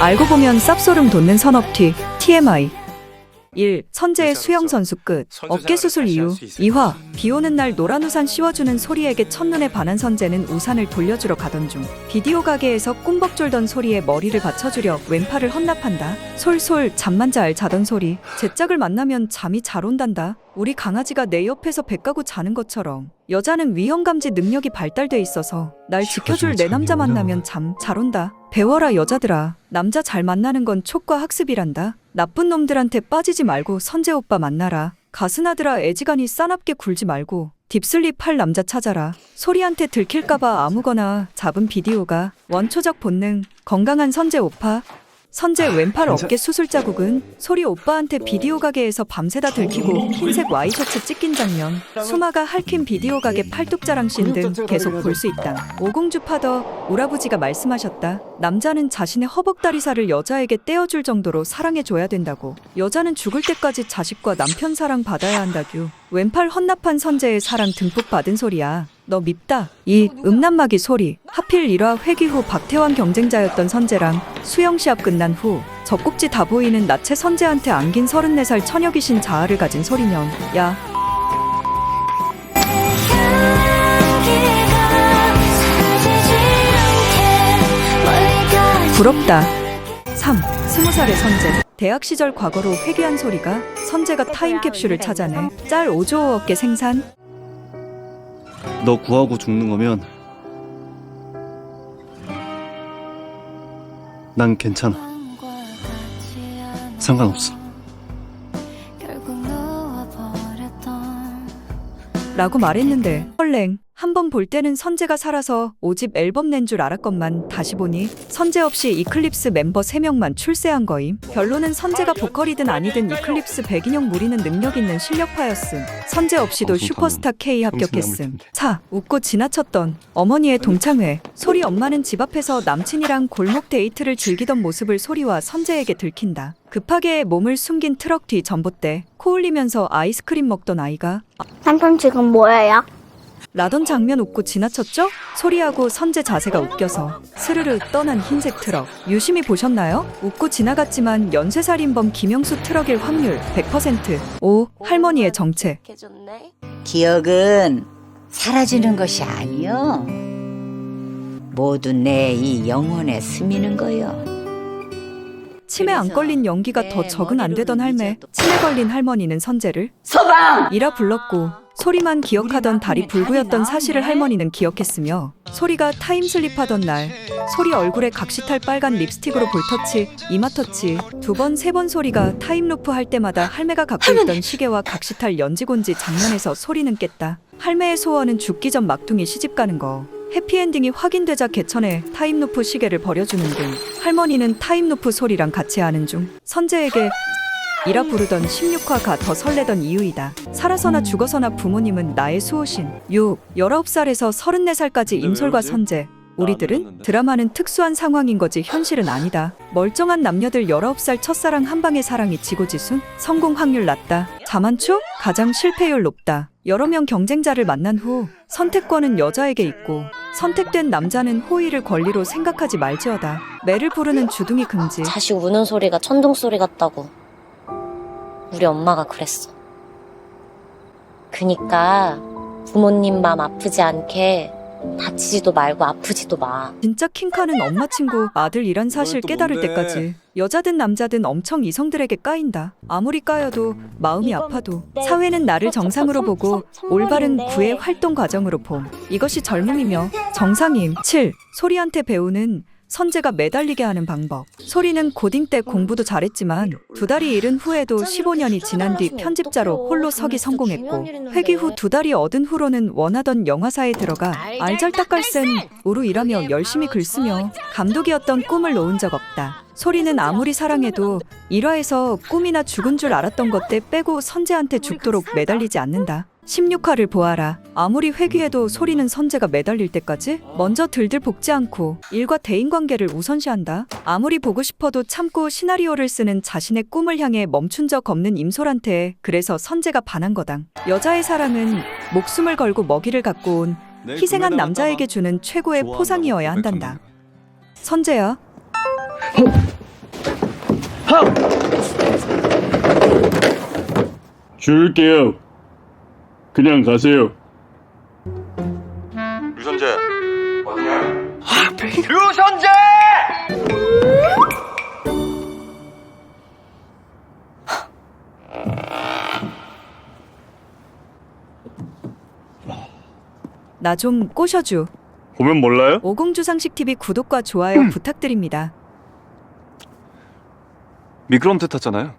알고 보면 쌉소름 돋는 산업티 TMI 1. 선재의 수영 선수 끝. 어깨 수술 이후 2화 비 오는 날 노란 우산 씌워주는 소리에게 첫눈에 반한 선재는 우산을 돌려주러 가던 중 비디오 가게에서 꿈벅 졸던 소리에 머리를 받쳐주려 왼팔을 헌납한다 솔솔 잠만 잘 자던 소리 제 짝을 만나면 잠이 잘 온단다 우리 강아지가 내 옆에서 배 까고 자는 것처럼 여자는 위험 감지 능력이 발달돼 있어서 날 지켜줄 내 남자 만나면 잠 잘 온다. 배워라 여자들아. 남자 잘 만나는 건 촉과 학습이란다. 나쁜 놈들한테 빠지지 말고 선재 오빠 만나라. 가스나들아 애지간히 싸납게 굴지 말고 딥슬립 할 남자 찾아라. 소리한테 들킬까봐 아무거나 잡은 비디오가 원초적 본능 건강한 선재 오빠 선재 왼팔 어깨 수술 자국은 소리 오빠한테 비디오 가게에서 밤새다 들키고 흰색 와이셔츠 찢긴 장면 수마가 핥힌 비디오 가게 팔뚝 자랑 씬등 계속 볼 수 있다. 오공주 파더 오라부지가 말씀하셨다. 남자는 자신의 허벅다리살을 여자에게 떼어줄 정도로 사랑해줘야 된다고. 여자는 죽을 때까지 자식과 남편 사랑 받아야 한다규 왼팔 헌납한 선재의 사랑 듬뿍 받은 소리야 너 밉다. 이 음란마귀 소리. 하필 1화 회귀 후 박태환 경쟁자였던 선재랑 수영 시합 끝난 후 젖꼭지 다 보이는 나체 선재한테 안긴 34살 처녀 귀신 자아를 가진 소리년. 야, 부럽다. 3. 스무 살의 선재. 대학 시절 과거로 회귀한 소리가 선재가 타임캡슐을 찾아내 짤 5조 어깨 생산 너 구하고 죽는 거면 난 괜찮아. 상관없어. 라고 말했는데 헐랭 한 번 볼 때는 선재가 살아서 5집 앨범 낸 줄 알았건만 다시 보니 선재 없이 이클립스 멤버 3명만 출세한 거임. 결론은 선재가 보컬이든 아니든 이클립스 백인형 무리는 능력 있는 실력파였음. 선재 없이도 슈퍼스타 K 합격했음. 차 웃고 지나쳤던 어머니의 동창회. 소리 엄마는 집 앞에서 남친이랑 골목 데이트를 즐기던 모습을 소리와 선재에게 들킨다. 급하게 몸을 숨긴 트럭 뒤 전봇대. 코 흘리면서 아이스크림 먹던 아이가 삼촌 지금 뭐예요? 라던 장면 웃고 지나쳤죠? 소리하고 선재 자세가 웃겨서 스르르 떠난 흰색 트럭 유심히 보셨나요? 웃고 지나갔지만 연쇄살인범 김영수 트럭일 확률 100% 5. 할머니의 정체 기억은 사라지는 것이 아니요. 모두 내 이 영혼에 스미는 거요. 치매 안 걸린 연기가 더 적응 안 되던 할매 치매 걸린 할머니는 선재를 서방! 이라 불렀고 소리만 기억하던 달이 불구였던 사실을 할머니는 기억했으며 소리가 타임슬립하던 날 소리 얼굴에 각시탈 빨간 립스틱으로 볼터치 이마터치 두 번 세 번 소리가 타임루프 할 때마다 할매가 갖고 있던 시계와 각시탈 연지곤지 장면에서 소리는 깼다. 할매의 소원은 죽기 전 막둥이 시집 가는 거 해피엔딩이 확인되자 개천에 타임루프 시계를 버려주는 등 할머니는 타임루프 소리랑 같이 하는 중 선재에게 이라 부르던 16화가 더 설레던 이유이다. 살아서나 죽어서나 부모님은 나의 수호신. 6. 19살에서 34살까지 임솔과 선재. 우리들은 드라마는 특수한 상황인 거지 현실은 아니다. 멀쩡한 남녀들 19살 첫사랑 한 방의 사랑이 지고지순? 성공 확률 낮다. 자만추? 가장 실패율 높다. 여러 명 경쟁자를 만난 후 선택권은 여자에게 있고 선택된 남자는 호의를 권리로 생각하지 말지어다. 매를 부르는 주둥이 금지. 자식 우는 소리가 천둥 소리 같다고. 우리 엄마가 그랬어. 그니까 부모님 맘 아프지 않게 다치지도 말고 아프지도 마. 진짜 킹카는 엄마 친구 아들이란 사실 또 깨달을 뭔데? 때까지 여자든 남자든 엄청 이성들에게 까인다. 아무리 까여도 마음이 아파도 사회는 나를 정상으로 보고 올바른 구애 활동 과정으로 봄. 이것이 젊음이며 정상임. 7. 소리한테 배우는 선재가 매달리게 하는 방법. 소리는 고딩 때 공부도 잘했지만 두 달이 잃은 후에도 15년이 지난 뒤 편집자로 홀로 서기 성공했고 회귀 후두 달이 얻은 후로는 원하던 영화사에 들어가 알잘딱갈센 우루 일하며 열심히 글 쓰며 감독이었던 꿈을 놓은 적 없다. 소리는 아무리 사랑해도 일화에서 꿈이나 죽은 줄 알았던 것 때 빼고 선재한테 죽도록 매달리지 않는다. 16화를 보아라. 아무리 회귀해도 소리는 선재가 매달릴 때까지 먼저 들들 볶지 않고 일과 대인관계를 우선시한다. 아무리 보고 싶어도 참고 시나리오를 쓰는 자신의 꿈을 향해 멈춘 적 없는 임솔한테 그래서 선재가 반한 거당. 여자의 사랑은 목숨을 걸고 먹이를 갖고 온 희생한 남자에게 주는 최고의 포상이어야 한단다. 선재야, 줄게요. 그냥 가세요. 유선재 어디야? 유선재! 나 좀 꼬셔줘. 보면 몰라요? 오공주 상식 TV 구독과 좋아요 부탁드립니다. 미끄럼틀 탔잖아요.